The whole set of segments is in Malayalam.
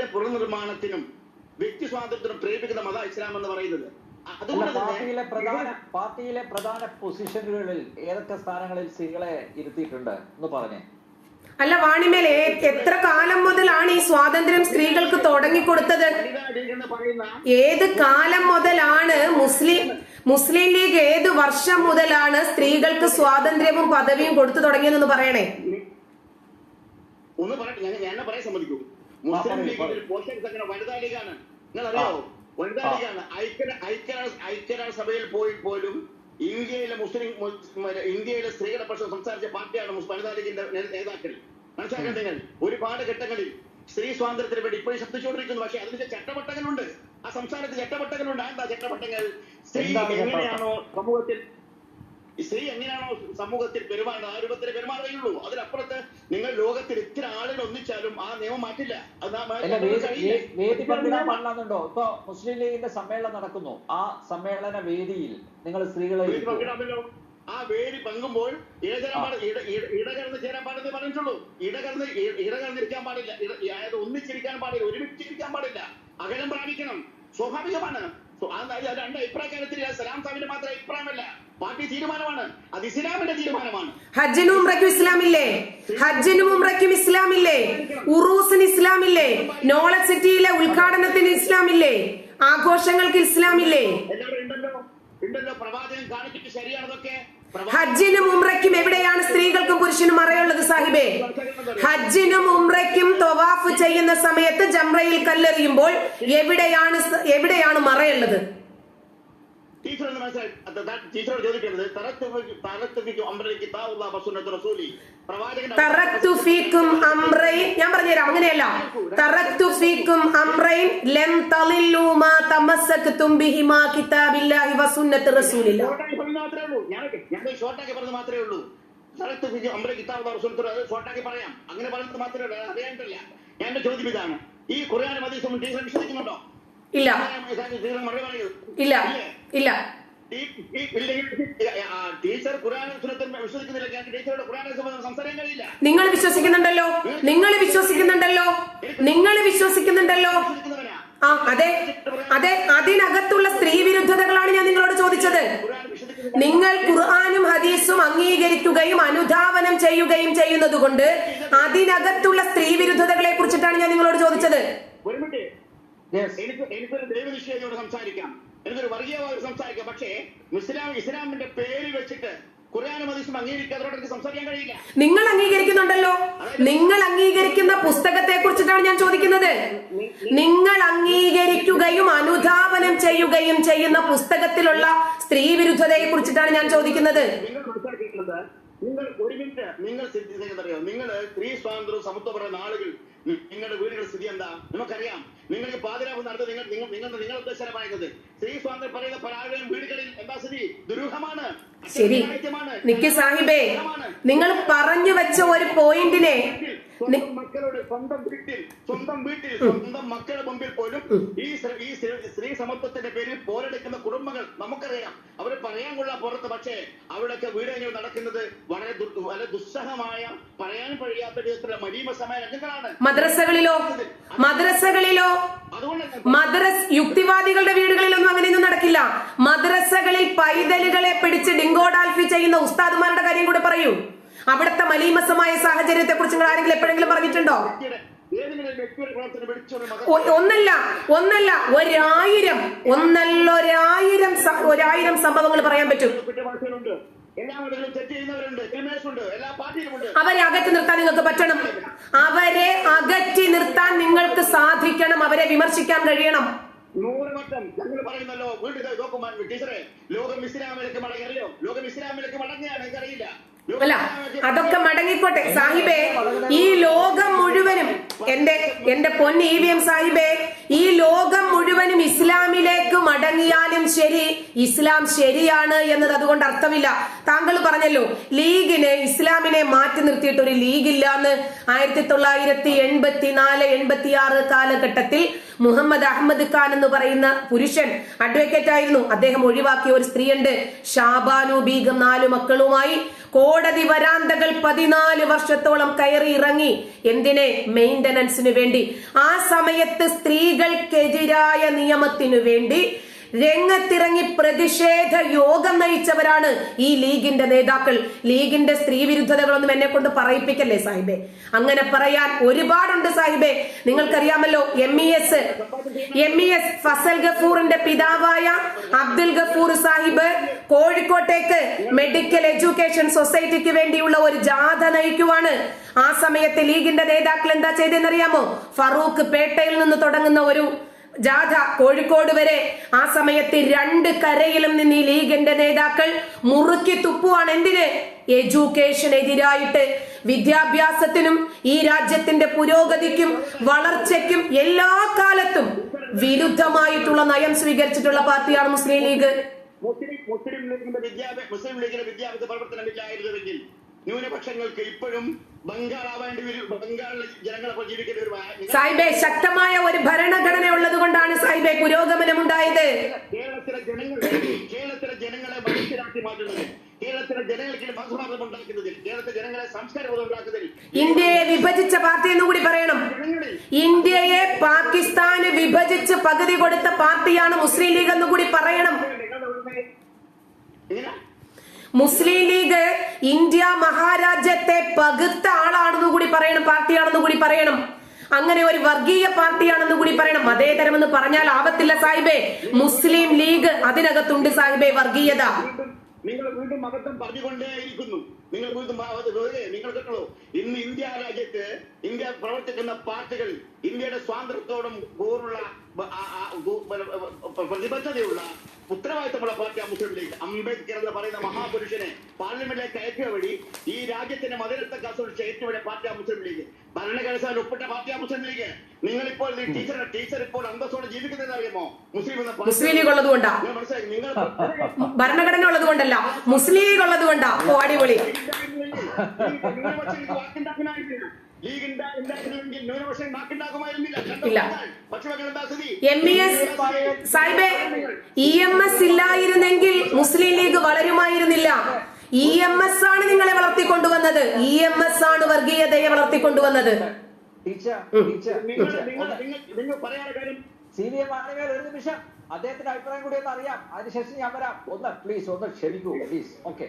വീടിന്റെ പുനർനിർമ്മാണത്തിനും വ്യക്തി സ്വാതന്ത്ര്യത്തിനും പ്രേരിപ്പിക്കുന്ന മത ഇസ്ലാം എന്ന് പറയുന്നത്. പാർട്ടിയിലെ പ്രധാന പാർട്ടിയിലെ പ്രധാന പൊസിഷനുകളിൽ ഏതൊക്കെ സ്ഥാനങ്ങളിൽ സ്ത്രീകളെ ഇരുത്തിയിട്ടുണ്ട്? എന്ന് പറഞ്ഞേ. അല്ല വാണിമേൽ എത്ര കാലം മുതലാണ് ഈ സ്വാതന്ത്ര്യം സ്ത്രീകൾക്ക് തുടങ്ങിക്കൊടുത്തത്? ഏത് കാലം മുതലാണ് മുസ്ലിം മുസ്ലിം ലീഗ് ഏത് വർഷം മുതലാണ് സ്ത്രീകൾക്ക് സ്വാതന്ത്ര്യവും പദവിയും കൊടുത്തു തുടങ്ങിയതെന്ന് പറയണേ? ഒന്ന് പറയട്ടെ ഞാൻ പറയാൻ സമ്മതിക്കൂ. മുസ്ലിം ലീഗിന്റെ പറയൂ. ഒരു പോഷൻ സംഘടന വനിതാ ലീഗാണ്. നിങ്ങൾ അറിയാവോ വനിതാ ലീഗാണ്. ഐക്യ ഐക്യരാഷ്ട്ര ഐക്യരാഷ്ട്ര സഭയിൽ പോയി പോലും ഇന്ത്യയിലെ മുസ്ലിം മുസ്- ഇന്ത്യയിലെ സ്ത്രീകളുടെ പക്ഷം സംസാരിച്ച പാർട്ടിയാണ് വനിതാ ലീഗിന്റെ നേതാക്കൾ. മനസ്സിലാക്കാൻ നിങ്ങൾ? ഒരുപാട് ഘട്ടങ്ങളിൽ സ്ത്രീ സ്വാതന്ത്ര്യത്തിന് വേണ്ടി ഇപ്പോഴും ശബ്ദിച്ചുകൊണ്ടിരിക്കുന്നു. പക്ഷെ അതിന്റെ ചട്ടവട്ടങ്ങളുണ്ട് ആ സംസ്ഥാനത്ത് ചട്ടവട്ടങ്ങളുണ്ട് എന്താ ചട്ടവട്ടങ്ങൾ സ്ത്രീ എങ്ങനെയാണോ സമൂഹത്തിൽ സ്ത്രീ എങ്ങനെയാണോ സമൂഹത്തിൽ പെരുമാറുന്നത്? ആ രൂപത്തിൽ പെരുമാറുകയുള്ളൂ അതിനപ്പുറത്ത് നിങ്ങൾ ലോകത്തിൽ ഇത്ര ആളുകൾ ഒന്നിച്ചാലും ആ നിയമം മാറ്റില്ല. വേദി പങ്കിടാൻ. ഇപ്പൊ മുസ്ലിം ലീഗിന്റെ സമ്മേളനം നടക്കുന്നു. ആ സമ്മേളന വേദിയിൽ നിങ്ങൾ സ്ത്രീകളെ പങ്കിടാമല്ലോ ആ വേദി പങ്കുമ്പോൾ ഇടചേരാൻ ആ. പാടില്ല ഇട- ഇട- ഇടകലർന്ന് ചേരാൻ പാടില്ല പറഞ്ഞിട്ടുള്ളൂ. ഇടകലർന്ന് ഇടകലർന്നിരിക്കാൻ പാടില്ല. അതായത് ഒന്നിച്ചിരിക്കാൻ പാടില്ല. ഒരുമിച്ചിരിക്കാൻ പാടില്ല. അകലം പ്രാപിക്കണം. സ്വാഭാവികമാണ്. രണ്ട് അഭിപ്രായക്കാരത്തിൽ സലാം സാഹിബിന്റെ മാത്രം അഭിപ്രായമല്ല. പാർട്ടി തീരുമാനമാണ്. അത് ഇസ്ലാമിന്റെ തീരുമാനമാണ്. ഹജ്ജിനും ഉംറയ്ക്കും ഇസ്ലാമില്ലേ? ഹജ്ജിനും ഉംറയ്ക്കും ഇസ്ലാമില്ലേ? ഉറൂസിന് ഇസ്ലാമില്ലേ? നോളജ് സിറ്റിയിലെ ഉദ്ഘാടനത്തിന് ഇസ്ലാമില്ലേ? ആഘോഷങ്ങൾക്ക് ഇസ്ലാമില്ലേ? എല്ലാവരും ഉണ്ടല്ലോ. ഉണ്ടല്ലോ. പ്രവാചകൻ കാണിച്ചിട്ട് ശരിയാണതൊക്കെ. ഹജ്ജിനും ഉംറയ്ക്കും എവിടെയാണ് സ്ത്രീകൾക്കും പുരുഷനും മറയുള്ളത് സാഹിബേ? ഹജ്ജിനും ഉംറയ്ക്കും തൊവാഫ് ചെയ്യുന്ന സമയത്ത് ജംറയിൽ കല്ലെറിയുമ്പോൾ എവിടെയാണ് എവിടെയാണ് മറയുള്ളത്? ടീച്ചർ എന്ന് മനസ്സിലായി ടീച്ചറോട് ചോദിക്കുന്നത് ഞാൻ പറഞ്ഞുതരാം അങ്ങനെയല്ല. ഷോർട്ടാക്കി പറഞ്ഞത് മാത്രമേ ഉള്ളൂ. ഷോർട്ടാക്കി പറയാം. അങ്ങനെ പറഞ്ഞത് മാത്രമേ ഉള്ളൂ. അറിയാനിട്ടില്ല. ഞാൻ എന്റെ ചോദ്യം ഇതാണ്. ഈ ടീച്ചർ വിശ്വസിക്കുന്നുണ്ടോ? ഇല്ല. ടീച്ചർ ഇല്ല? ഇല്ലേ? ടീച്ചർ വിശ്വസിക്കുന്നില്ല. നിങ്ങൾ വിശ്വസിക്കുന്നുണ്ടല്ലോ? നിങ്ങൾ വിശ്വസിക്കുന്നുണ്ടല്ലോ? നിങ്ങൾ വിശ്വസിക്കുന്നുണ്ടല്ലോ? ആ അതെ. അതെ അതിനകത്തുള്ള സ്ത്രീ വിരുദ്ധതകളാണ് ഞാൻ നിങ്ങളോട് ചോദിച്ചത്. നിങ്ങൾ ഖുർആാനും ഹദീസും അംഗീകരിക്കുകയും അനുധാവനം ചെയ്യുകയും ചെയ്യുന്നത് കൊണ്ട് അതിനകത്തുള്ള സ്ത്രീ വിരുദ്ധതകളെ കുറിച്ചിട്ടാണ് ഞാൻ നിങ്ങളോട് ചോദിച്ചത്. എനിക്കൊരു ദൈവനിശ്ചയതയോട് സംസാരിക്കാം. എനിക്കൊരു വർഗീയമായി സംസാരിക്കുക പക്ഷേ ഇസ്ലാം ഇസ്ലാമിന്റെ പേര് വെച്ചിട്ട് നിങ്ങൾ അംഗീകരിക്കുന്നുണ്ടല്ലോ. നിങ്ങൾ അംഗീകരിക്കുന്ന പുസ്തകത്തെ കുറിച്ചിട്ടാണ് ഞാൻ ചോദിക്കുന്നത്. നിങ്ങൾ അംഗീകരിക്കുകയും അനുധാവനം ചെയ്യുകയും ചെയ്യുന്ന പുസ്തകത്തിലുള്ള സ്ത്രീ വിരുദ്ധതയെ കുറിച്ചിട്ടാണ് ഞാൻ ചോദിക്കുന്നത്. നിങ്ങൾ ഒരു മിനിറ്റ് നിങ്ങൾ അറിയോ നിങ്ങൾ സ്ത്രീ സ്വാതന്ത്ര്യവും സമത്വപരമായ പറയുന്ന ആളുകൾ നി- നിങ്ങളുടെ വീടുകളുടെ സ്ഥിതി എന്താ? നമുക്കറിയാം. നിങ്ങൾക്ക് പാതിരാവ് നടത്തി നിങ്ങൾ നിങ്ങൾ നിങ്ങൾ നിങ്ങൾ ഉദ്ദേശം പറയുന്നത് സ്ത്രീ സ്വാതന്ത്ര്യം പറയുന്ന പല ആളുകളും വീടുകളിൽ എന്താ സ്ഥിതി? ദുരൂഹമാണ്. ശരി. അത്യാവശ്യമാണ്. സാഹിബേ നിങ്ങൾ പറഞ്ഞു വെച്ച ഒരു പോയിന്റിനെ മക്കളുടെ സ്വന്തം വീട്ടിൽ സ്വന്തം വീട്ടിൽ സ്വന്തം മക്കളുടെ മുമ്പിൽ പോലും ഈ സ്ത്രീ- സമത്വത്തിന്റെ പേരിൽ പോരെടുക്കുന്ന കുടുംബങ്ങൾ നമുക്കറിയാം. പറയാൻ കൊള്ളാം പുറത്ത് പക്ഷേ അവിടെയൊക്കെ വീടുകൾ നടക്കുന്നത് വളരെ വളരെ ദുസ്സഹമായ പറയാൻ കഴിയാത്ത വിധത്തിലുള്ള സമയ രംഗങ്ങളാണ്. മദ്രസകളിലോ? മദ്രസകളിലോ? മദ്രസ് യുക്തിവാദികളുടെ വീടുകളിലൊന്നും അങ്ങനെയൊന്നും നടക്കില്ല. മദ്രസകളിൽ പൈതലുകളെ പിടിച്ച് ഡിങ്കോഡാൽഫി ചെയ്യുന്ന ഉസ്താദുമാരുടെ കാര്യം കൂടെ പറയൂ. അവിടുത്തെ മലീമസമായ സാഹചര്യത്തെ കുറിച്ച് നിങ്ങൾ ആരെങ്കിലും എപ്പോഴെങ്കിലും പറഞ്ഞിട്ടുണ്ടോ? ഒന്നല്ല ഒന്നല്ല ഒരായിരം ഒന്നല്ല സ- സംഭവങ്ങൾ പറയാൻ പറ്റും. അവരെ അകറ്റി നിർത്താൻ നിങ്ങൾക്ക് പറ്റണം. അവരെ അകറ്റി നിർത്താൻ നിങ്ങൾക്ക് സാധിക്കണം. അവരെ വിമർശിക്കാൻ കഴിയണം. നൂറ് വട്ടം ഞങ്ങൾ പറയുന്നല്ലോ. വീണ്ടും ടീച്ചറെ ലോകം ഇസ്ലാമിലേക്ക് മടങ്ങിയല്ലോ ലോകം ഇസ്ലാമിലേക്ക് മടങ്ങിയാണ് എനിക്കറിയില്ല. അല്ല അതൊക്കെ മടങ്ങിക്കോട്ടെ. സാഹിബേ ഈ ലോകം മുഴുവനും എന്റെ എന്റെ പൊന്ന് ഇ വി എം സാഹിബേ ഈ ലോകം മുഴുവനും ഇസ്ലാമിലേക്ക് മടങ്ങിയാലും ശരി ഇസ്ലാം ശരിയാണ് എന്നത് അതുകൊണ്ട് അർത്ഥമില്ല. താങ്കൾ പറഞ്ഞല്ലോ ലീഗിനെ ഇസ്ലാമിനെ മാറ്റി നിർത്തിയിട്ട് ഒരു ലീഗില്ല എന്ന് ആയിരത്തി തൊള്ളായിരത്തി എൺപത്തിനാല് എൺപത്തിയാറ് കാലഘട്ടത്തിൽ മുഹമ്മദ് അഹമ്മദ് ഖാൻ എന്ന് പറയുന്ന പുരുഷൻ അഡ്വക്കേറ്റ് ആയിരുന്നു. അദ്ദേഹം ഒഴിവാക്കിയ ഒരു സ്ത്രീയുണ്ട്. ഷാബാനു ബീഗം നാലു മക്കളുമായി കോടതി വരാന്തകൾ പതിനാല് വർഷത്തോളം കയറി ഇറങ്ങി. എന്തിനെ? മെയിന്റനൻസിനു വേണ്ടി. ആ സമയത്ത് സ്ത്രീകൾക്കെതിരായ നിയമത്തിനു വേണ്ടി രംഗത്തിറങ്ങി പ്രതിഷേധ യോഗം നയിച്ചവരാണ് ഈ ലീഗിന്റെ നേതാക്കൾ. ലീഗിന്റെ സ്ത്രീ വിരുദ്ധതകളൊന്നും എന്നെ കൊണ്ട് പറയിപ്പിക്കല്ലേ സാഹിബെ? അങ്ങനെ പറയാൻ ഒരുപാടുണ്ട് സാഹിബെ. നിങ്ങൾക്കറിയാമല്ലോ M E S M E S Fazal ഗഫൂറിന്റെ പിതാവായ അബ്ദുൽ ഗഫൂർ സാഹിബ് കോഴിക്കോട്ടേക്ക് മെഡിക്കൽ എഡ്യൂക്കേഷൻ സൊസൈറ്റിക്ക് വേണ്ടിയുള്ള ഒരു ജാഥ നയിക്കുവാണ്. ആ സമയത്ത് ലീഗിന്റെ നേതാക്കൾ എന്താ ചെയ്തെന്നറിയാമോ ഫറൂഖ് പേട്ടയിൽ നിന്ന് തുടങ്ങുന്ന ഒരു ജാഥ കോഴിക്കോട് വരെ. ആ സമയത്ത് രണ്ട് കരയിലും നിന്ന് ഈ ലീഗിന്റെ നേതാക്കൾ മുറുക്കി തുപ്പുവാണ്. എന്തിന്? എഡ്യൂക്കേഷനെതിരായിട്ട്. വിദ്യാഭ്യാസത്തിനും ഈ രാജ്യത്തിന്റെ പുരോഗതിക്കും വളർച്ചയ്ക്കും എല്ലാ കാലത്തും വിരുദ്ധമായിട്ടുള്ള നയം സ്വീകരിച്ചിട്ടുള്ള പാർട്ടിയാണ് മുസ്ലിം ലീഗ്. മുസ്ലിം ലീഗിന്റെ വിദ്യാഭ്യാസ മുസ്ലിം ലീഗിന്റെ വിദ്യാഭ്യാസ പ്രവർത്തനമില്ലായിരുന്നുവെങ്കിൽ ന്യൂനപക്ഷങ്ങൾക്ക് ഇപ്പോഴും ബംഗാൾ ആവേണ്ടി വരും. ബംഗാളിലെ ജനങ്ങളെ പ്രചരിക്കേണ്ടി വരും സാഹിബെ ശക്തമായ ഒരു ഭരണഘടന ഉള്ളത് കൊണ്ടാണ് സാഹിബെ പുരോഗമനം ഉണ്ടായത് കേരളത്തിലെ ജനങ്ങൾ കേരളത്തിലെ ജനങ്ങളെ മനുഷ്യരാക്കി മാറ്റുന്നത് കേരളത്തിലെ ജനങ്ങൾക്ക് മതമാർഗം ഉണ്ടാക്കുന്നതിൽ കേരളത്തിലെ ജനങ്ങളെ സംസ്കാരം ഉണ്ടാക്കുന്നതിൽ ഇന്ത്യയെ വിഭജിച്ച പാർട്ടി എന്ന് കൂടി പറയണം. ഇന്ത്യയെ പാകിസ്ഥാന് വിഭജിച്ച് പകുതി കൊടുത്ത പാർട്ടിയാണ് മുസ്ലിം ലീഗ് എന്ന് കൂടി പറയണം. മുസ്ലിം ലീഗ് ഇന്ത്യ മഹാരാജ്യത്തെ പകുത്ത ആളാണെന്ന് കൂടി പറയണം പാർട്ടിയാണെന്ന് കൂടി പറയണം. അങ്ങനെ ഒരു വർഗീയ പാർട്ടിയാണെന്ന് കൂടി പറയണം. മതേതരമെന്ന് പറഞ്ഞാൽ ആവത്തില്ല സാഹിബേ. മുസ്ലിം ലീഗ് അതിനകത്തുണ്ട് സാഹിബേ വർഗീയത. നിങ്ങൾ വീണ്ടും മതത്വം പറഞ്ഞുകൊണ്ടേയിരിക്കുന്നു. നിങ്ങൾ വീണ്ടും നിങ്ങൾ കേട്ടോ ഇന്ന് ഇന്ത്യ രാജ്യത്ത് ഇന്ത്യ പ്രവർത്തിക്കുന്ന പാർട്ടികൾ ഇന്ത്യയുടെ സ്വാതന്ത്ര്യത്തോടും കൂറുള്ള പ്രതിബദ്ധതയുള്ള ഉത്തരവാദിത്തമുള്ള പാർട്ടിയാണ് മുസ്ലിം ലീഗ് അംബേദ്കർ എന്ന് പറയുന്ന മഹാപുരുഷനെ പാർലമെന്റിലേക്ക് അയക്കുക വഴി ഈ രാജ്യത്തിന്റെ മതരത്തെ കാസോടിച്ച ഏറ്റവും വലിയ ആ മുസ്ലിം ലീഗ് ഭരണഘടന ഒപ്പിട്ട ആ മുസ്ലിം ലീഗ് നിങ്ങൾ ഇപ്പോൾ ടീച്ചർ ടീച്ചർ ഇപ്പോൾ അന്തസ്സോടെ ജീവിക്കുന്നത് അറിയുമോ? മുസ്ലിം എന്ന പാർട്ടി- മുസ്ലിം ലീഗ് ഉള്ളത് കൊണ്ടാ. നിങ്ങൾ ഭരണഘടന ഉള്ളത് കൊണ്ടല്ല. മുസ്ലിം ലീഗ് ഉള്ളത് കൊണ്ടാ. അടിപൊളി. ഇല്ല. പക്ഷെ എന്താ സ്ഥിതി എം ഇ എസ് സാഹിബേ ഇ എം എസ് ഇല്ലായിരുന്നെങ്കിൽ മുസ്ലിം ലീഗ് വളരുമായിരുന്നില്ല. ഇ എം എസ് ആണ് നിങ്ങളെ വളർത്തിക്കൊണ്ടുവന്നത്. ഇ എം എസ് ആണ് വർഗീയതയെ വളർത്തിക്കൊണ്ടുവന്നത്. Teacher teacher. ടീച്ചർ നിങ്ങൾ നിങ്ങൾ നിങ്ങൾ പറയാനുള്ള കാര്യം സി വി എം ആണെങ്കിൽ ഒരു നിമിഷം. അദ്ദേഹത്തിന്റെ അഭിപ്രായം കൂടി ഒന്ന് അറിയാം. അതിനുശേഷം ഞാൻ വരാം. ഒന്ന് പ്ലീസ് ഒന്ന് ക്ഷമിക്കൂ please okay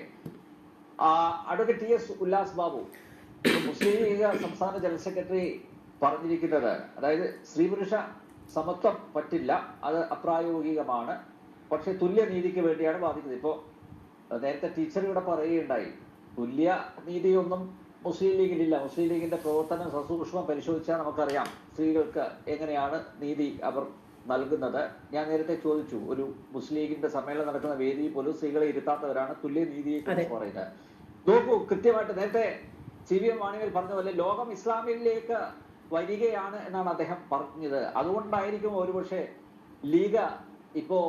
advocate T S Ullas Babu. Muslim League സംസ്ഥാന ജനറൽ സെക്രട്ടറി പറഞ്ഞിരിക്കുന്നത് അതായത് സ്ത്രീ പുരുഷ സമത്വം പറ്റില്ല അത് അപ്രായോഗികമാണ് പക്ഷെ തുല്യ നീതിക്ക് വേണ്ടിയാണ് ബാധിക്കുന്നത്. ഇപ്പോ നേരത്തെ ടീച്ചർ ഇവിടെ പറയുകയുണ്ടായി തുല്യ നീതിയൊന്നും മുസ്ലിം ലീഗിലില്ല മുസ്ലിം ലീഗിന്റെ പ്രവർത്തനം സസൂക്ഷ്മം പരിശോധിച്ചാൽ നമുക്കറിയാം സ്ത്രീകൾക്ക് എങ്ങനെയാണ് നീതി അവർ നൽകുന്നത്. ഞാൻ നേരത്തെ ചോദിച്ചു ഒരു മുസ്ലിം ലീഗിന്റെ സമ്മേളനം നടക്കുന്ന വേദിയിൽ പോലും സ്ത്രീകളെ ഇരുത്താത്തവരാണ് തുല്യ നീതിയെ കുറിച്ച് പറയുന്നത്. നോക്കൂ കൃത്യമായിട്ട് നേരത്തെ സി വി എം മാണികൾ പറഞ്ഞ പോലെ ലോകം ഇസ്ലാമിലേക്ക് വരികയാണ് എന്നാണ് അദ്ദേഹം പറഞ്ഞത്. അതുകൊണ്ടായിരിക്കും ഒരുപക്ഷെ ലീഗ് ഇപ്പോ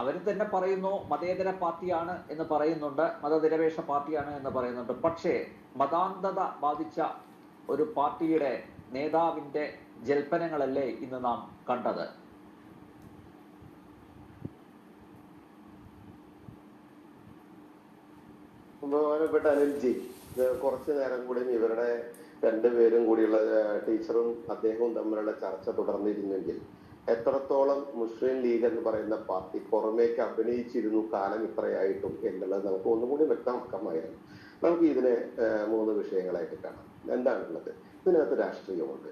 അവർ തന്നെ പറയുന്നു മതേതര പാർട്ടിയാണ് എന്ന് പറയുന്നുണ്ട് മതനിരപേക്ഷ പാർട്ടിയാണ് എന്ന് പറയുന്നുണ്ട്. പക്ഷേ മതാന്തത ബാധിച്ച ഒരു പാർട്ടിയുടെ നേതാവിന്റെ ജൽപ്പനങ്ങളല്ലേ ഇന്ന് നാം കണ്ടത്? ബഹുമാനപ്പെട്ട അനിൽജി കുറച്ചു നേരം കൂടി ഇവരുടെ രണ്ടുപേരും കൂടിയുള്ള ടീച്ചറും അദ്ദേഹവും തമ്മിലുള്ള ചർച്ച തുടർന്നിരുന്നെങ്കിൽ എത്രത്തോളം മുസ്ലിം ലീഗ് എന്ന് പറയുന്ന പാർട്ടി പുറമേക്ക് അഭിനയിച്ചിരുന്നു കാലം ഇത്രയായിട്ടും എന്നുള്ളത് നമുക്ക് ഒന്നുകൂടി വ്യക്തമാക്കമായിരുന്നു. നമുക്ക് ഇതിനെ മൂന്ന് വിഷയങ്ങളായിട്ട് കാണാം. എന്താണുള്ളത്? ഇതിനകത്ത് രാഷ്ട്രീയമുണ്ട്.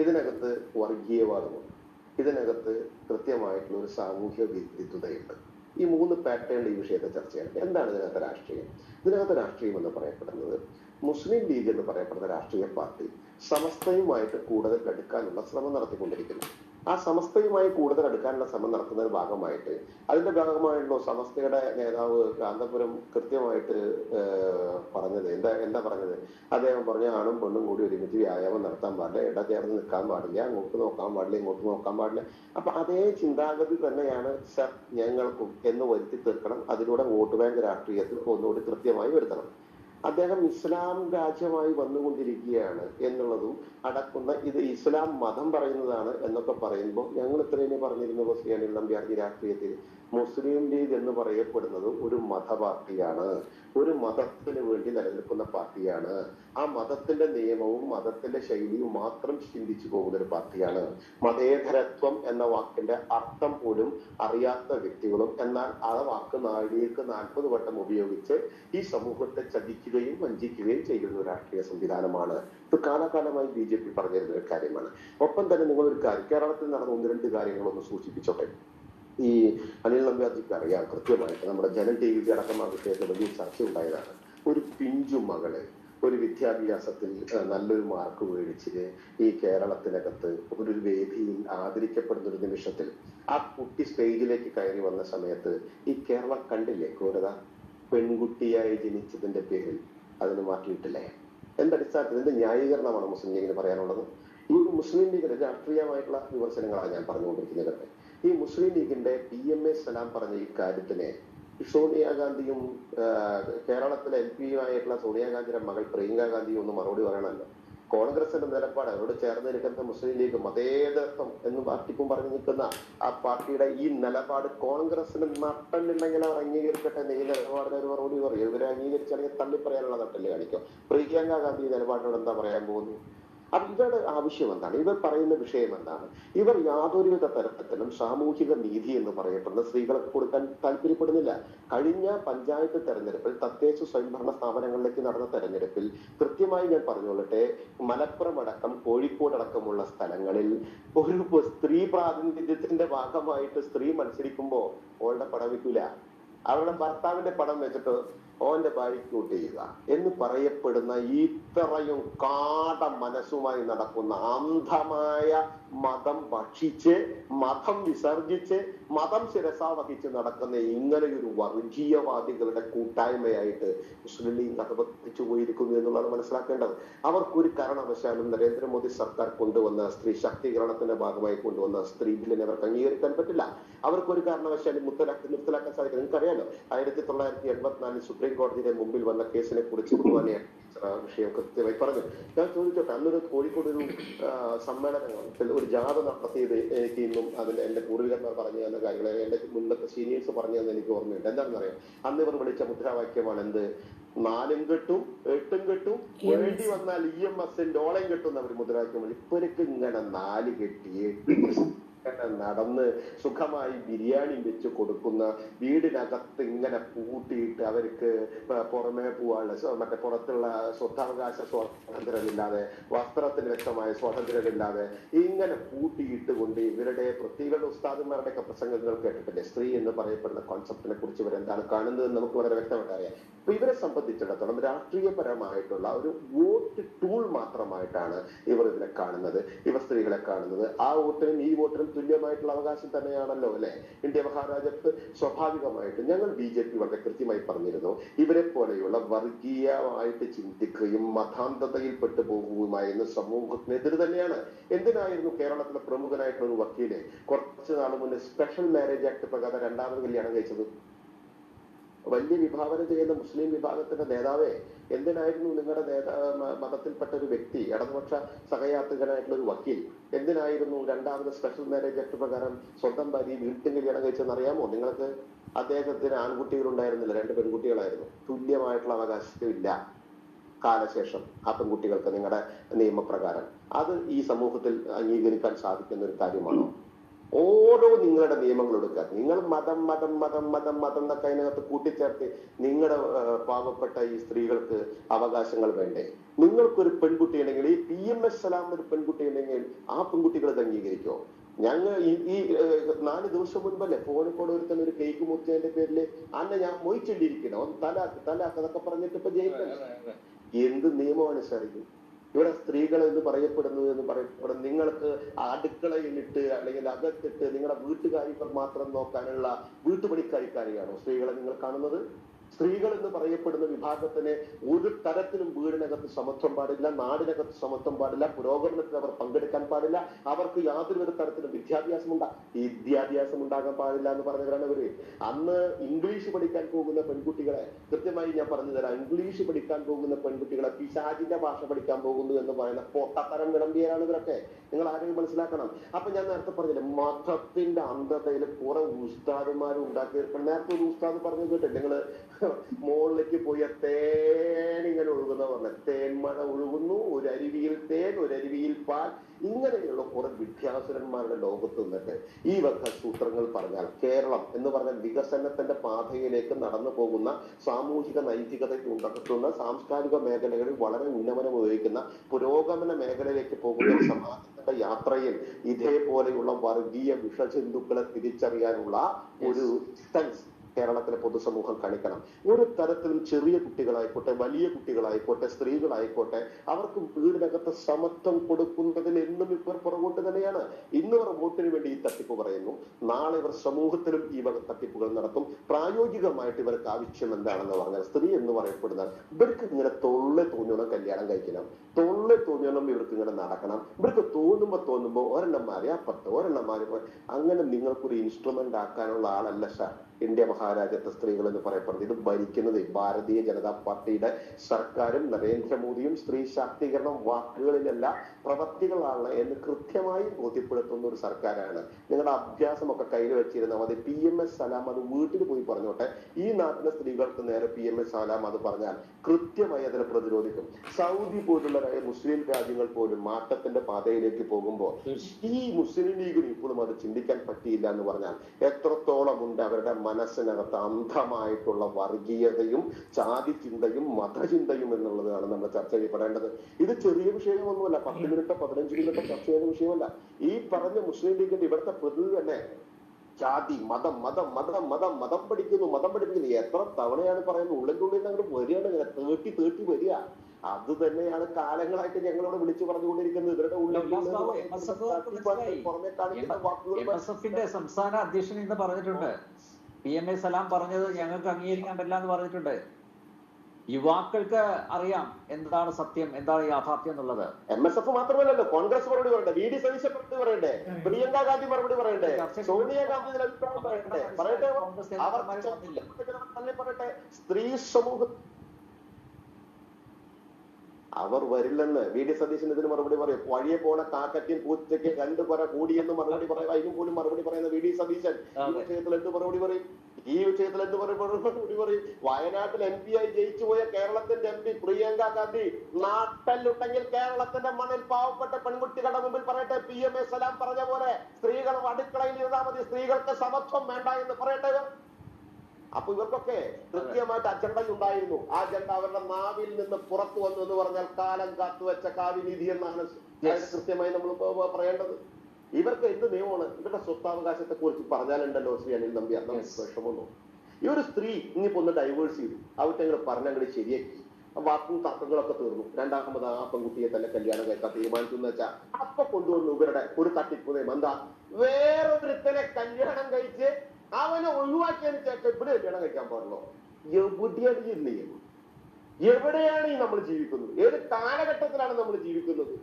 ഇതിനകത്ത് വർഗീയവാദമുണ്ട്. ഇതിനകത്ത് കൃത്യമായിട്ടുള്ള ഒരു സാമൂഹ്യ വിരുദ്ധതയുണ്ട്. ഈ മൂന്ന് പാറ്റേൺ ഈ വിഷയത്തെ ചർച്ച ചെയ്യണം എന്താണ് ഇതിനകത്ത് രാഷ്ട്രീയം? ഇതിനകത്ത് രാഷ്ട്രീയം എന്ന് പറയപ്പെടുന്നത്. മുസ്ലിം ലീഗ് എന്ന് പറയപ്പെടുന്ന രാഷ്ട്രീയ പാർട്ടി സമസ്തയുമായിട്ട് കൂടുതൽ അടുക്കാനുള്ള ശ്രമം നടത്തിക്കൊണ്ടിരിക്കുന്നു. ആ സമസ്തയുമായി കൂടുതൽ അടുക്കാനുള്ള ശ്രമം നടത്തുന്നതിന്റെ ഭാഗമായിട്ട് അതിന്റെ ഭാഗമായിട്ടുള്ള സമസ്തയുടെ നേതാവ് കാന്തപുരം കൃത്യമായിട്ട് പറഞ്ഞത്. എന്താ എന്താ പറഞ്ഞത്? അദ്ദേഹം പറഞ്ഞ ആണും പെണ്ണും കൂടി ഒരുമിച്ച് വ്യായാമം നടത്താൻ പാടില്ല ഇട ചേർന്ന് നിൽക്കാൻ പാടില്ല അങ്ങോട്ട് നോക്കാൻ പാടില്ല ഇങ്ങോട്ട് നോക്കാൻ പാടില്ല. അപ്പൊ അതേ ചിന്താഗതി തന്നെയാണ് സർ ഞങ്ങൾക്കും എന്ന് വരുത്തി തീർക്കണം. അതിലൂടെ വോട്ട് ബാങ്ക് രാഷ്ട്രീയത്തിൽ ഒന്നുകൂടി കൃത്യമായി വരുത്തണം. അദ്ദേഹം ഇസ്ലാം രാജ്യമായി വന്നുകൊണ്ടിരിക്കുകയാണ് എന്നുള്ളതും അടക്കുന്ന ഇത് ഇസ്ലാം മതം പറയുന്നതാണ് എന്നൊക്കെ പറയുമ്പോൾ ഞങ്ങൾ ഇത്രയും പറഞ്ഞിരുന്നു ഹുസൈനിൽ നമ്പ്യാർജി രാഷ്ട്രീയത്തിൽ. മുസ്ലിം ലീഗ് എന്ന് പറയപ്പെടുന്നത് ഒരു മത പാർട്ടിയാണ് ഒരു മതത്തിന് വേണ്ടി നിലനിൽക്കുന്ന പാർട്ടിയാണ്. ആ മതത്തിന്റെ നിയമവും മതത്തിന്റെ ശൈലിയും മാത്രം ചിന്തിച്ചു പോകുന്ന ഒരു പാർട്ടിയാണ്. മതേതരത്വം എന്ന വാക്കിന്റെ അർത്ഥം പോലും അറിയാത്ത വ്യക്തികളും എന്നാൽ ആ വാക്ക് നാഴികക്ക് നാൽപ്പത് വട്ടം ഉപയോഗിച്ച് ഈ സമൂഹത്തെ ചതിക്കുകയും വഞ്ചിക്കുകയും ചെയ്യുന്ന ഒരു രാഷ്ട്രീയ സംവിധാനമാണ്. ഇത് കാലാകാലമായി ബി ജെ പി പറഞ്ഞിരുന്ന ഒരു കാര്യമാണ്. ഒപ്പം തന്നെ നിങ്ങൾ ഒരു കാര്യം കേരളത്തിൽ നടന്ന ഒന്ന് രണ്ട് കാര്യങ്ങളൊന്ന് സൂചിപ്പിച്ചോട്ടെ. ഈ അനിൽ നമ്പ്യാർജിക്ക് അറിയാം കൃത്യമായിട്ട് നമ്മുടെ ജനൻ ടി വിക്ക് അടക്കം വലിയ ചർച്ച ഉണ്ടായതാണ് ഒരു പിഞ്ചു മകളെ ഒരു വിദ്യാഭ്യാസത്തിൽ നല്ലൊരു മാർക്ക് മേടിച്ച് ഈ കേരളത്തിനകത്ത് ഒരു വേദിയിൽ ആദരിക്കപ്പെടുന്ന ഒരു നിമിഷത്തിൽ ആ കുട്ടി സ്റ്റേജിലേക്ക് കയറി വന്ന സമയത്ത് ഈ കേരളം കണ്ടില്ലേ ക്രൂരത? പെൺകുട്ടിയായി ജനിച്ചതിന്റെ പേരിൽ അതിന് മാറ്റിയിട്ടില്ലേ? എന്തടിസ്ഥാനത്തിൽ എന്ത് ന്യായീകരണമാണ് മുസ്ലിം ലീഗിന് പറയാനുള്ളത്? ഈ മുസ്ലിം ലീഗിന്റെ രാഷ്ട്രീയമായിട്ടുള്ള വിമർശനങ്ങളാണ് ഞാൻ പറഞ്ഞുകൊണ്ടിരിക്കുന്നത്. ഈ മുസ്ലിം ലീഗിന്റെ പി എം എ സലാം പറഞ്ഞ ഈ കാര്യത്തിന് സോണിയാഗാന്ധിയും കേരളത്തിലെ എം പിയുമായിട്ടുള്ള സോണിയാഗാന്ധിയുടെ മകൾ പ്രിയങ്ക ഗാന്ധിയും ഒന്ന് മറുപടി പറയണമല്ലോ. കോൺഗ്രസിന്റെ നിലപാട് അവരോട് ചേർന്ന് നിൽക്കുന്ന മുസ്ലിം ലീഗ് മതേതരത്വം എന്ന് പാർട്ടിക്കും പറഞ്ഞു നിൽക്കുന്ന ആ പാർട്ടിയുടെ ഈ നിലപാട് കോൺഗ്രസിന് നട്ടല്ലുണ്ടെങ്കിൽ അവർ അംഗീകരിക്കട്ടെ എന്ന് ഈ നിലപാടിന് ഒരു മറുപടി പറയും. ഇവരെ അംഗീകരിച്ചാണെങ്കിൽ തള്ളിപ്പറയാനുള്ള നട്ടൽ കാണിക്കും പ്രിയങ്ക ഗാന്ധി നിലപാടിനോട് എന്താ പറയാൻ പോകുന്നു അപ്പൊ ഇവരുടെ ആവശ്യം എന്താണ്? ഇവർ പറയുന്ന വിഷയം എന്താണ്? ഇവർ യാതൊരുവിധ തരത്തിലും സാമൂഹിക നീതി എന്ന് പറയപ്പെടുന്ന സ്ത്രീകൾക്ക് കൊടുക്കാൻ താല്പര്യപ്പെടുന്നില്ല. കഴിഞ്ഞ പഞ്ചായത്ത് തെരഞ്ഞെടുപ്പിൽ തദ്ദേശ സ്വയംഭരണ സ്ഥാപനങ്ങളിലേക്ക് നടന്ന തെരഞ്ഞെടുപ്പിൽ കൃത്യമായി ഞാൻ പറഞ്ഞുകൊള്ളട്ടെ മലപ്പുറം അടക്കം കോഴിക്കോട് അടക്കമുള്ള സ്ഥലങ്ങളിൽ ഒരു സ്ത്രീ പ്രാതിനിധ്യത്തിന്റെ ഭാഗമായിട്ട് സ്ത്രീ മത്സരിക്കുമ്പോൾ അവളുടെ പടം വെക്കൂല അവരുടെ ഭർത്താവിന്റെ പടം വെച്ചിട്ട് ഓന്റെ ഭാര്യയ്ക്ക് വോട്ട് ചെയ്യുക എന്ന് പറയപ്പെടുന്ന ഇത്രയും കാട മനസ്സുമായി നടക്കുന്ന അന്ധമായ മതം ഭക്ഷിച്ച് മതം വിസർജിച്ച് മതം ശിരസാ വഹിച്ച് നടക്കുന്ന ഇങ്ങനെയൊരു വർഗീയവാദികളുടെ കൂട്ടായ്മയായിട്ട് മുസ്ലിം ലീഗ് അധപത്തിച്ചു പോയിരിക്കുന്നു എന്നുള്ളതാണ് മനസ്സിലാക്കേണ്ടത്. അവർക്കൊരു കാരണവശാലും നരേന്ദ്രമോദി സർക്കാർ കൊണ്ടുവന്ന സ്ത്രീ ശാക്തീകരണത്തിന്റെ ഭാഗമായി കൊണ്ടുവന്ന സ്ത്രീ ബില്ലിനെ അവർക്ക് അംഗീകരിക്കാൻ പറ്റില്ല. അവർക്കൊരു കാരണവശാലും മുത്തലാഖ് നിർത്തലാക്കാൻ സാധിക്കും നിങ്ങൾക്കറിയാലോ ആയിരത്തി തൊള്ളായിരത്തി എൺപത്തിനാലിൽ സുപ്രീം കോടതിയുടെ മുമ്പിൽ വന്ന കേസിനെ കുറിച്ച് വിഷയം കൃത്യമായി പറഞ്ഞു. ഞാൻ ചോദിച്ചോട്ടെ അന്നൊരു കോഴിക്കോട് ഒരു സമ്മേളനത്തിൽ ഒരു ജാഥ നടത്തിയത് എനിക്ക് ഇന്നും അതിന്റെ എന്റെ പൂർവികന്മാർ പറഞ്ഞു തന്ന കാര്യങ്ങൾ എന്റെ മുന്നത്തെ സീനിയേഴ്സ് പറഞ്ഞു തന്നെ എനിക്ക് ഓർമ്മയുണ്ട്. എന്താണെന്നറിയാം അന്ന് ഇവർ വിളിച്ച മുദ്രാവാക്യമാണ് എന്ത്? നാലും കെട്ടും എട്ടും കെട്ടും വേണ്ടി വന്നാൽ ഇ എം എസിന്റെ ഓളം കെട്ടും അവർ മുദ്രാവാക്യം ഇപ്പോഴേക്ക് ഇങ്ങനെ നാല് കെട്ടി എട്ട് ഇങ്ങനെ നടന്ന് സുഖമായി ബിരിയാണി വെച്ച് കൊടുക്കുന്ന വീടിനകത്ത് ഇങ്ങനെ പൂട്ടിയിട്ട് അവർക്ക് പുറമെ പോവാനുള്ള മറ്റേ പുറത്തുള്ള സ്വത്താവകാശ സ്വാതന്ത്ര്യമില്ലാതെ വസ്ത്രത്തിന് വ്യക്തമായ സ്വാതന്ത്ര്യമില്ലാതെ ഇങ്ങനെ പൂട്ടിയിട്ട് കൊണ്ട് ഇവരുടെ പ്രത്യേക ഉസ്താദന്മാരുടെ ഒക്കെ പ്രസംഗങ്ങൾ കേട്ടിട്ടില്ലേ? സ്ത്രീ എന്ന് പറയപ്പെടുന്ന കോൺസെപ്റ്റിനെ കുറിച്ച് ഇവരെന്താണ് കാണുന്നത് നമുക്ക് വളരെ വ്യക്തമായിട്ട് അറിയാം. അപ്പൊ ഇവരെ സംബന്ധിച്ചിടത്തോളം രാഷ്ട്രീയപരമായിട്ടുള്ള ഒരു വോട്ട് ടൂൾ മാത്രമായിട്ടാണ് ഇവർ ഇതിനെ കാണുന്നത്. ഇവർ സ്ത്രീകളെ കാണുന്നത്. ആ വോട്ടിനും ഈ വോട്ടിനും തുല്യമായിട്ടുള്ള അവകാശം തന്നെയാണല്ലോ അല്ലെ? ഇന്ത്യ മഹാരാജത്ത് സ്വാഭാവികമായിട്ട് ഞങ്ങൾ ബി ജെ പി വളരെ കൃത്യമായി പറഞ്ഞിരുന്നു. ഇവരെ പോലെയുള്ള വർഗീയമായിട്ട് ചിന്തിക്കുകയും മതാന്തതയിൽ പെട്ടുപോകുകയുമായിരുന്ന സമൂഹത്തിനെതിരെ തന്നെയാണ്. എന്തിനായിരുന്നു കേരളത്തിലെ പ്രമുഖനായിട്ടുള്ള ഒരു വക്കീൽ കുറച്ച് നാൾ മുന്നേ സ്പെഷ്യൽ മാരേജ് ആക്ട് പ്രകാരം രണ്ടാമത് കല്യാണം കഴിച്ചത്? വലിയ വിഭാവനം ചെയ്യുന്ന മുസ്ലിം വിഭാഗത്തിന്റെ നേതാവേ എന്തിനായിരുന്നു നിങ്ങളുടെ നേതാ മതത്തിൽപ്പെട്ട ഒരു വ്യക്തി ഇടതുപക്ഷ സഹയാത്രികനായിട്ടുള്ള ഒരു വക്കീൽ എന്തിനായിരുന്നു രണ്ടാമത് സ്പെഷ്യൽ മാരേജ് ആക്ട് പ്രകാരം സ്വന്തം ഭാര്യ വീട്ടിൽ കല്യാണം കഴിച്ചെന്ന് അറിയാമോ നിങ്ങൾക്ക് അദ്ദേഹത്തിന് ആൺകുട്ടികളുണ്ടായിരുന്നില്ല രണ്ട് പെൺകുട്ടികളായിരുന്നു. തുല്യമായിട്ടുള്ള അവകാശമില്ല കാലശേഷം ആ പെൺകുട്ടികൾക്ക് നിങ്ങളുടെ നിയമപ്രകാരം. അത് ഈ സമൂഹത്തിൽ അംഗീകരിക്കാൻ സാധിക്കുന്ന ഒരു കാര്യമാണോ? ഓരോ നിങ്ങളുടെ നിയമങ്ങൾ എടുക്കുക. നിങ്ങൾ മതം മതം മതം മതം മതം എന്നൊക്കെ അതിനകത്ത് കൂട്ടിച്ചേർത്ത് നിങ്ങളുടെ പാവപ്പെട്ട ഈ സ്ത്രീകൾക്ക് അവകാശങ്ങൾ വേണ്ടേ? നിങ്ങൾക്കൊരു പെൺകുട്ടി ഉണ്ടെങ്കിൽ ഈ പി എം എസ് സലാം ഒരു പെൺകുട്ടി ഉണ്ടെങ്കിൽ ആ പെൺകുട്ടികളെ അംഗീകരിക്കോ ഞങ്ങൾ ഈ നാല് ദിവസം മുൻപല്ലേ ഫോണിൽ ഒരുത്തൻ ഒരു കേക്ക് മുറിച്ചതിന്റെ പേരിൽ അന്നെ ഞാൻ മൊയിച്ചൊല്ലിയിരിക്കണം. തലാക്ക് തലാക്ക് അതൊക്കെ പറഞ്ഞിട്ട് ഇപ്പൊ ജയിക്കണം എന്ത് നിയമമാണ് സാർ ഇവിടെ സ്ത്രീകൾ എന്ന് പറയപ്പെടുന്നു എന്ന് പറയപ്പെടുന്നത് നിങ്ങൾക്ക് അടുക്കളയിലിട്ട് അല്ലെങ്കിൽ അകത്തിട്ട് നിങ്ങളുടെ വീട്ടുകാര്യങ്ങൾ മാത്രം നോക്കാനുള്ള വീട്ടുപണിക്കാരിക്കാരെയാണോ സ്ത്രീകളെ നിങ്ങൾ കാണുന്നത്? സ്ത്രീകൾ എന്ന് പറയപ്പെടുന്ന വിഭാഗത്തിന് ഒരു തരത്തിലും വീടിനകത്ത് സമത്വം പാടില്ല നാടിനകത്ത് സമത്വം പാടില്ല പുരോഗമനത്തിൽ അവർ പങ്കെടുക്കാൻ പാടില്ല അവർക്ക് യാതൊരു തരത്തിലും വിദ്യാഭ്യാസം ഉണ്ടാ വിദ്യാഭ്യാസം ഉണ്ടാകാൻ പാടില്ല എന്ന് പറഞ്ഞവരാണ് ഇവർ. അന്ന് ഇംഗ്ലീഷ് പഠിക്കാൻ പോകുന്ന പെൺകുട്ടികളെ കൃത്യമായി ഞാൻ പറഞ്ഞു തരാം ഇംഗ്ലീഷ് പഠിക്കാൻ പോകുന്ന പെൺകുട്ടികളെ പിശാചിന്റെ ഭാഷ പഠിക്കാൻ പോകുന്നു എന്ന് പറയുന്ന പൊട്ടത്തരം വിളമ്പിയരാണ് ഇവരൊക്കെ. നിങ്ങൾ ആരെയും മനസ്സിലാക്കണം. അപ്പൊ ഞാൻ നേരത്തെ പറഞ്ഞില്ലേ മതത്തിന്റെ അന്ധതയിൽ കുറെ ഉസ്താദുമാരും ഉണ്ടാക്കി നേരത്തെ ഒരു ഉസ്താദ് പറഞ്ഞു കേട്ടില്ല? നിങ്ങൾ മുകളിലേക്ക് പോയ തേൻ ഇങ്ങനെ ഒഴുകുന്ന പറഞ്ഞ തേൻമഴ ഒഴുകുന്നു ഒരു അരുവിയിൽ തേൻ ഒരു അരുവിയിൽ പാൽ. ഇങ്ങനെയുള്ള കുറെ വിദ്യാസുരന്മാരുടെ ലോകത്ത് നിന്നിട്ട് ഈ വക സൂത്രങ്ങൾ പറഞ്ഞാൽ കേരളം എന്ന് പറഞ്ഞ വികസനത്തിന്റെ പാതയിലേക്ക് നടന്നു പോകുന്ന സാമൂഹിക നൈതികതയ്ക്ക് ഉണ്ടാക്കുന്ന സാംസ്കാരിക മേഖലകളിൽ വളരെ ഉന്നമനം ഉപയോഗിക്കുന്ന പുരോഗമന മേഖലയിലേക്ക് പോകുന്ന സമാജത്തിന്റെ യാത്രയിൽ ഇതേപോലെയുള്ള വർഗീയ വിഷജന്തുക്കളെ തിരിച്ചറിയാനുള്ള ഒരു കേരളത്തിലെ പൊതുസമൂഹം കാണിക്കണം ഒരു തരത്തിലും ചെറിയ കുട്ടികളായിക്കോട്ടെ വലിയ കുട്ടികളായിക്കോട്ടെ സ്ത്രീകളായിക്കോട്ടെ അവർക്ക് വീടിനകത്ത് സമത്വം കൊടുക്കുന്നതിൽ എന്നും ഇവർ പുറകോട്ട് തന്നെയാണ്. ഇന്ന് ഇവർ വോട്ടിന് വേണ്ടി ഈ തട്ടിപ്പ് പറയുന്നു. നാളെ ഇവർ സമൂഹത്തിലും ഈ വക തട്ടിപ്പുകൾ നടത്തും. പ്രായോഗികമായിട്ട് ഇവർക്ക് ആവശ്യം എന്താണെന്ന് പറഞ്ഞാൽ സ്ത്രീ എന്ന് പറയപ്പെടുന്ന ഇവർക്ക് ഇങ്ങനെ തൊള്ളെ തോന്നിയോണം കല്യാണം കഴിക്കണം. തൊള്ളെ തോന്നിയോണം ഇവർക്ക് ഇങ്ങനെ നടക്കണം. ഇവർക്ക് തോന്നുമ്പോ തോന്നുമ്പോ ഒരെണ്ണം മാറി അപ്പുറത്ത് ഒരെണ്ണം മാറി. അങ്ങനെ നിങ്ങൾക്കൊരു ഇൻസ്ട്രുമെന്റ് ആക്കാനുള്ള ആളല്ല സാർ. ഇന്ത്യ മഹാരാജ്യത്തെ സ്ത്രീകൾ എന്ന് പറയപ്പെടുന്നത്. ഇത് ഭരിക്കുന്നത് ഭാരതീയ ജനതാ പാർട്ടിയുടെ സർക്കാരും നരേന്ദ്രമോദിയും സ്ത്രീ ശാക്തീകരണം വാക്കുകളിലല്ല പ്രവൃത്തികളാണ് എന്ന് കൃത്യമായി ബോധ്യപ്പെടുത്തുന്ന ഒരു സർക്കാരാണ്. നിങ്ങളുടെ അഭ്യാസമൊക്കെ കയ്യിൽ വെച്ചിരുന്ന മതി. പി എം എസ് സലാം അത് വീട്ടിൽ പോയി പറഞ്ഞോട്ടെ. ഈ നാട്ടിലെ സ്ത്രീകൾക്ക് നേരെ പി എം എസ് സലാം അത് പറഞ്ഞാൽ കൃത്യമായി അതിനെ പ്രതിരോധിക്കും. സൗദി പോലുള്ള മുസ്ലിം രാജ്യങ്ങൾ പോലും മാറ്റത്തിന്റെ പാതയിലേക്ക് പോകുമ്പോൾ ഈ മുസ്ലിം ലീഗിന് ഇപ്പോഴും അത് ചിന്തിക്കാൻ പറ്റിയില്ല എന്ന് പറഞ്ഞാൽ എത്രത്തോളം ഉണ്ട് അവരുടെ മനസ്സിനകത്ത് അന്ധമായിട്ടുള്ള വർഗീയതയും ജാതി ചിന്തയും മതചിന്തയും എന്നുള്ളതാണ് നമ്മൾ ചർച്ച ചെയ്യപ്പെടേണ്ടത്. ഇത് ചെറിയ വിഷയമൊന്നുമല്ല പത്ത് മിനിറ്റ് പതിനഞ്ച് മിനിറ്റ് ചർച്ച ചെയ്യുന്ന വിഷയമല്ല. ഈ പറഞ്ഞ മുസ്ലിം ലീഗിന്റെ ഇവിടുത്തെ പ്രതിനിധി തന്നെ ജാതി മതം മതം മതം മതം മതം പഠിക്കുന്നു മതം പഠിപ്പിക്കുന്നു. എത്ര തവണയാണ് പറയുന്നത്? ഉള്ളിന്റെ ഉള്ളിൽ നിന്ന് അങ്ങോട്ട് വരികയാണ് ഇങ്ങനെ തേട്ടി തേട്ടി വരിക. അത് തന്നെയാണ് കാലങ്ങളായിട്ട് ഞങ്ങളോട് വിളിച്ചു പറഞ്ഞുകൊണ്ടിരിക്കുന്നത്. ഇവരുടെ ഉള്ളിൽ. പുറമെ കാണിക്കുന്ന വാക്കുകൾ സംസ്ഥാന അധ്യക്ഷൻ ഇന്ന് പറഞ്ഞിട്ടുണ്ട്. പി എം എ സലാം പറഞ്ഞത് ഞങ്ങൾക്ക് അംഗീകരിക്കാൻ പറ്റില്ല എന്ന് പറഞ്ഞിട്ടുണ്ട്. യുവാക്കൾക്ക് അറിയാം എന്താണ് സത്യം എന്താണ് യാഥാർത്ഥ്യം എന്നുള്ളത്. എം എസ് എഫ് മാത്രമല്ലല്ലോ കോൺഗ്രസ് മറുപടി പറയണ്ടേ വി ഡി സതീശൻ മറുപടി പറയണ്ടേ പ്രിയങ്ക ഗാന്ധി മറുപടി പറയണ്ടേ സോണിയാഗാന്ധി അഭിപ്രായം പറയണ്ടേ? പറയട്ടെ അവർ പറയട്ടെ സ്ത്രീ സമൂഹ അവർ വരില്ലെന്ന് വി ഡി സതീശൻ ഇതിന് മറുപടി പറയും. വഴിയെ പോണ കാക്കറ്റിൻ പൂച്ചയ്ക്ക് രണ്ട് പര കൂടിയെന്ന് മറുപടി പറയും. അതിനും പോലും മറുപടി പറയുന്ന വി ഡി സതീശൻ ഈ വിഷയത്തിൽ എന്ത് മറുപടി പറയും? ഈ വിഷയത്തിൽ എന്ത് മറുപടി പറയും? വയനാട്ടിൽ എം പി ആയി ജയിച്ചു പോയ കേരളത്തിന്റെ എം പി പ്രിയങ്ക ഗാന്ധി നാട്ടല്ലുണ്ടെങ്കിൽ കേരളത്തിന്റെ മണ്ണിൽ പാവപ്പെട്ട പെൺകുട്ടികളുടെ മുമ്പിൽ പറയട്ടെ പി എം എസ് സലാം പറഞ്ഞ പോലെ സ്ത്രീകൾ അടുക്കളയിൽ ഇരുന്നാൽ മതി സ്ത്രീകൾക്ക് സമത്വം വേണ്ട എന്ന് പറയട്ടെ അപ്പൊ ഇവർക്കൊക്കെ കൃത്യമായിട്ട് അജണ്ട ഉണ്ടായിരുന്നു. ആ അജണ്ട അവരുടെ നാവിൽ നിന്ന് പുറത്തു വന്നു എന്ന് പറഞ്ഞാൽ കാലം കാത്തുവെച്ച കാവ്യനിധി എന്നാണ് കൃത്യമായി നമ്മൾ പറയേണ്ടത്. ഇവർക്ക് എന്ത് നിയമമാണ്? ഇവരുടെ സ്വത്താവകാശത്തെ കുറിച്ച് പറഞ്ഞാലുണ്ടല്ലോ ശ്രീ അനിൽ നമ്പി. അന്ന് Yes. ഈ ഒരു സ്ത്രീ ഇനിയിപ്പോ ഒന്ന് ഡൈവേഴ്സ് ചെയ്തു. അവറ്റങ്ങൾ പറഞ്ഞങ്ങൾ ശരിയാക്കി. വാക്കും തർക്കങ്ങളൊക്കെ തീർന്നു. രണ്ടാമത് ആ പെൺകുട്ടിയെ തന്നെ കല്യാണം കഴിക്കാൻ തീരുമാനിച്ചു എന്ന് വെച്ചാൽ അപ്പൊ കൊണ്ടുവന്നു ഇവരുടെ ഒരു തട്ടിപ്പ്. നിയമം എന്താ വേറൊരുത്തനെ കല്യാണം കഴിച്ച് അവനെ ഒഴിവാക്കിയതിന് ശേഷം ഇവിടെ കല്യാണം കഴിക്കാൻ പാടുള്ളൂ. എവിടെയാണ് എവിടെയാണ് ഈ നമ്മൾ ജീവിക്കുന്നത്? ഏത് കാലഘട്ടത്തിലാണ് നമ്മൾ ജീവിക്കുന്നത്?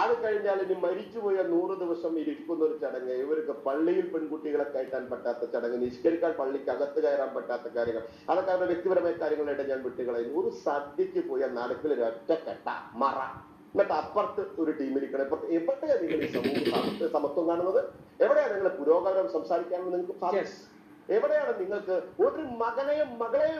അത് കഴിഞ്ഞാൽ ഇനി മരിച്ചുപോയ നൂറ് ദിവസം ഇരിക്കുന്ന ഒരു ചടങ്ങ്. ഇവർക്ക് പള്ളിയിൽ പെൺകുട്ടികളെ കയറ്റാൻ പറ്റാത്ത ചടങ്ങ് നിഷ്കരിക്കാൻ പള്ളിക്ക് അകത്ത് കയറാൻ പറ്റാത്ത കാര്യങ്ങൾ. അതൊക്കെ അവരുടെ വ്യക്തിപരമായ കാര്യങ്ങളായിട്ട് ഞാൻ വിട്ടുകളയുന്നു. ഒരു സദ്യക്ക് പോയ നടക്കിലൊരു ഒറ്റക്കെട്ട മറ. എന്നിട്ട് അപ്പുറത്ത് ഒരു ടീം ഇരിക്കണം. ഇപ്പുറത്ത് എവിടെയാണ് നിങ്ങൾ ഈ സമൂഹ സമത്വ- കാണുന്നത്? എവിടെയാണ് നിങ്ങൾ പുരോഗമനം സംസാരിക്കാൻ നിങ്ങൾക്ക് എവിടെയാണ് നിങ്ങൾക്ക് ഒരു മകനെയും മകളെയും